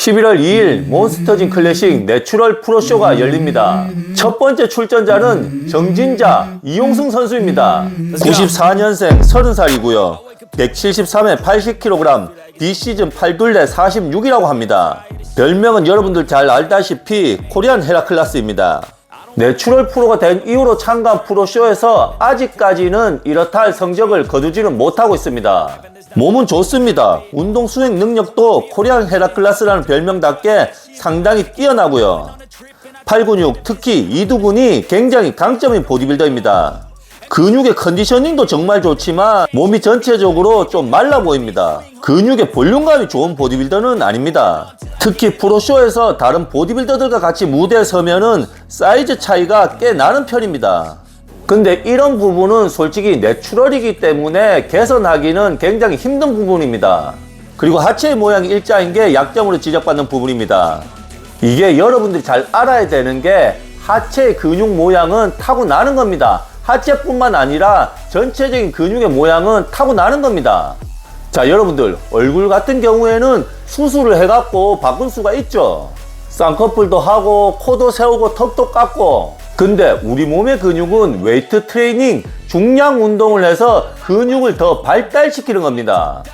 11월 2일 몬스터진 클래식 내추럴 프로쇼가 열립니다. 첫 번째 출전자는 정진자 이용승 선수입니다. 94년생 30살이고요. 173에 80kg, 비시즌 8둘레 46이라고 합니다. 별명은 여러분들 잘 알다시피 코리안 헤라클라스입니다. 내추럴 프로가 된 이후로 참가한 프로쇼에서 아직까지는 이렇다 할 성적을 거두지는 못하고 있습니다. 몸은 좋습니다. 운동 수행 능력도 코리안 헤라클라스라는 별명답게 상당히 뛰어나고요. 팔 근육, 특히 이두근이 굉장히 강점인 보디빌더입니다. 근육의 컨디셔닝도 정말 좋지만 몸이 전체적으로 좀 말라 보입니다. 근육의 볼륨감이 좋은 보디빌더는 아닙니다. 특히 프로쇼에서 다른 보디빌더들과 같이 무대에 서면은 사이즈 차이가 꽤 나는 편입니다. 근데 이런 부분은 솔직히 내추럴이기 때문에 개선하기는 굉장히 힘든 부분입니다. 그리고 하체의 모양이 일자인 게 약점으로 지적받는 부분입니다. 이게 여러분들이 잘 알아야 되는 게 하체의 근육 모양은 타고나는 겁니다. 하체뿐만 아니라 전체적인 근육의 모양은 타고나는 겁니다. 자, 여러분들, 얼굴 같은 경우에는 수술을 해갖고 바꿀 수가 있죠. 쌍꺼풀도 하고, 코도 세우고, 턱도 깎고. 근데 우리 몸의 근육은 웨이트 트레이닝, 중량 운동을 해서 근육을 더 발달시키는 겁니다.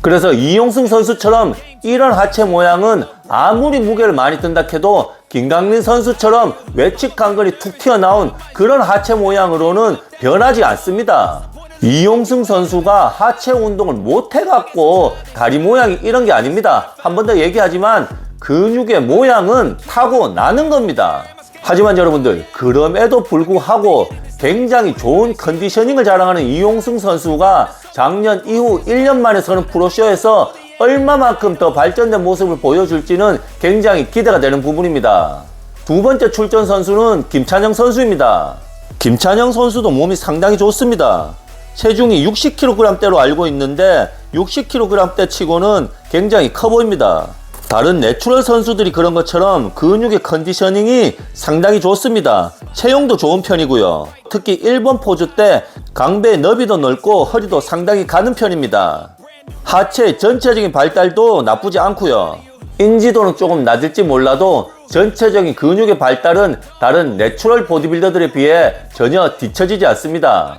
그래서 이용승 선수처럼 이런 하체 모양은 아무리 무게를 많이 든다 해도 김강민 선수처럼 외측 강근이 툭 튀어나온 그런 하체 모양으로는 변하지 않습니다. 이용승 선수가 하체 운동을 못 해갖고 다리 모양이 이런 게 아닙니다. 한 번 더 얘기하지만 근육의 모양은 타고 나는 겁니다. 하지만 여러분들 그럼에도 불구하고 굉장히 좋은 컨디셔닝을 자랑하는 이용승 선수가 작년 이후 1년 만에 서는 프로쇼에서 얼마만큼 더 발전된 모습을 보여줄지는 굉장히 기대가 되는 부분입니다. 두 번째 출전 선수는 김찬영 선수입니다. 김찬영 선수도 몸이 상당히 좋습니다. 체중이 60kg대로 알고 있는데 60kg대 치고는 굉장히 커 보입니다. 다른 내추럴 선수들이 그런 것처럼 근육의 컨디셔닝이 상당히 좋습니다. 체형도 좋은 편이고요. 특히 1번 포즈 때 강배의 너비도 넓고 허리도 상당히 가는 편입니다. 하체 전체적인 발달도 나쁘지 않고요. 인지도는 조금 낮을지 몰라도 전체적인 근육의 발달은 다른 내추럴 보디빌더들에 비해 전혀 뒤처지지 않습니다.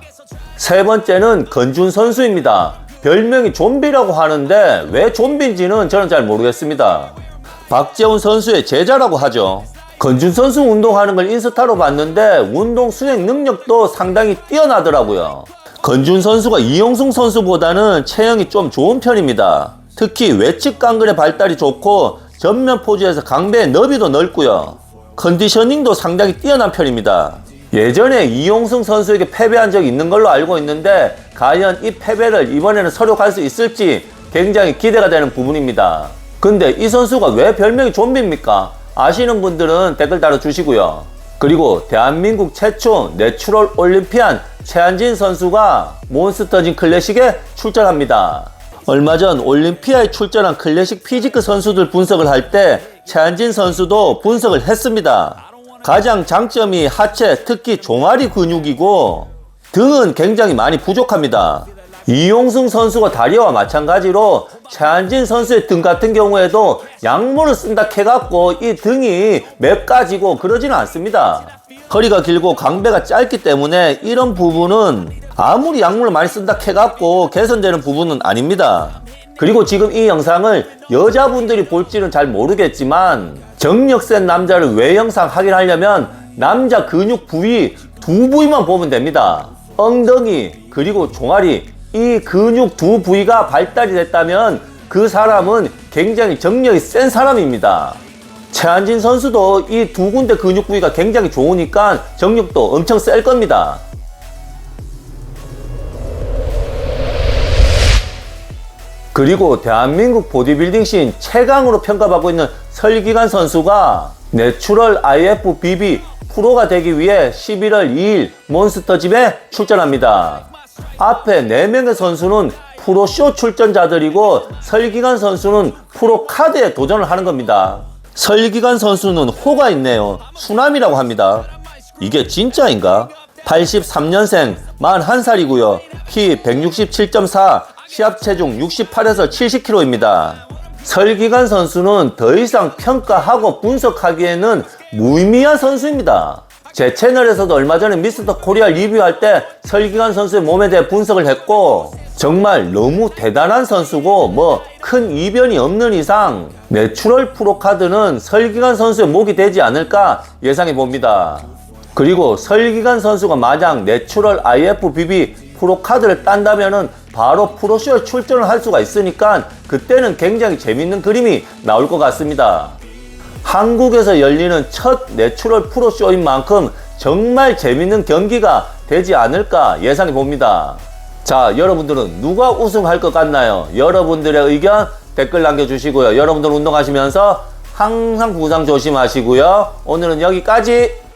세 번째는 건준 선수입니다. 별명이 좀비라고 하는데 왜 좀비인지는 저는 잘 모르겠습니다. 박재훈 선수의 제자라고 하죠. 건준 선수 운동하는 걸 인스타로 봤는데 운동 수행 능력도 상당히 뛰어나더라고요. 건준 선수가 이용승 선수보다는 체형이 좀 좋은 편입니다. 특히 외측 강근의 발달이 좋고 전면 포즈에서 강배의 너비도 넓고요. 컨디셔닝도 상당히 뛰어난 편입니다. 예전에 이용승 선수에게 패배한 적이 있는 걸로 알고 있는데 과연 이 패배를 이번에는 서력할 수 있을지 굉장히 기대가 되는 부분입니다. 근데 이 선수가 왜 별명이 좀비입니까? 아시는 분들은 댓글 달아주시고요. 그리고 대한민국 최초 내추럴 올림피안 최한진 선수가 몬스터진 클래식에 출전합니다. 얼마 전 올림피아에 출전한 클래식 피지크 선수들 분석을 할 때 최한진 선수도 분석을 했습니다. 가장 장점이 하체, 특히 종아리 근육이고 등은 굉장히 많이 부족합니다. 이용승 선수가 다리와 마찬가지로 최한진 선수의 등 같은 경우에도 약물을 쓴다 해갖고 이 등이 맵까지고 그러지는 않습니다. 허리가 길고 강배가 짧기 때문에 이런 부분은 아무리 약물을 많이 쓴다 해갖고 개선되는 부분은 아닙니다. 그리고 지금 이 영상을 여자분들이 볼지는 잘 모르겠지만 정력 센 남자를 외형상 확인하려면 남자 근육 부위 두 부위만 보면 됩니다. 엉덩이 그리고 종아리 이 근육 두 부위가 발달이 됐다면 그 사람은 굉장히 정력이 센 사람입니다. 최한진 선수도 이 두 군데 근육 부위가 굉장히 좋으니까 정력도 엄청 셀 겁니다. 그리고 대한민국 보디빌딩 씬 최강으로 평가받고 있는 설기관 선수가 내추럴 IFBB 프로가 되기 위해 11월 2일 몬스터집에 출전합니다. 앞에 4명의 선수는 프로쇼 출전자들이고 설기관 선수는 프로 카드에 도전을 하는 겁니다. 설기관 선수는 호가 있네요. 수남이라고 합니다. 이게 진짜인가? 83년생 41살이고요. 키 167.4, 시합 체중 68에서 70kg입니다. 설기관 선수는 더 이상 평가하고 분석하기에는 무의미한 선수입니다. 제 채널에서도 얼마 전에 미스터 코리아 리뷰할 때 설기관 선수의 몸에 대해 분석을 했고 정말 너무 대단한 선수고 뭐 큰 이변이 없는 이상 내추럴 프로카드는 설기관 선수의 목이 되지 않을까 예상해 봅니다. 그리고 설기관 선수가 만약 내추럴 IFBB 프로 카드를 딴다면은 바로 프로쇼에 출전을 할 수가 있으니까 그때는 굉장히 재밌는 그림이 나올 것 같습니다. 한국에서 열리는 첫 내추럴 프로쇼인 만큼 정말 재밌는 경기가 되지 않을까 예상해 봅니다. 자, 여러분들은 누가 우승할 것 같나요? 여러분들의 의견 댓글 남겨주시고요. 여러분들 운동하시면서 항상 부상 조심하시고요. 오늘은 여기까지.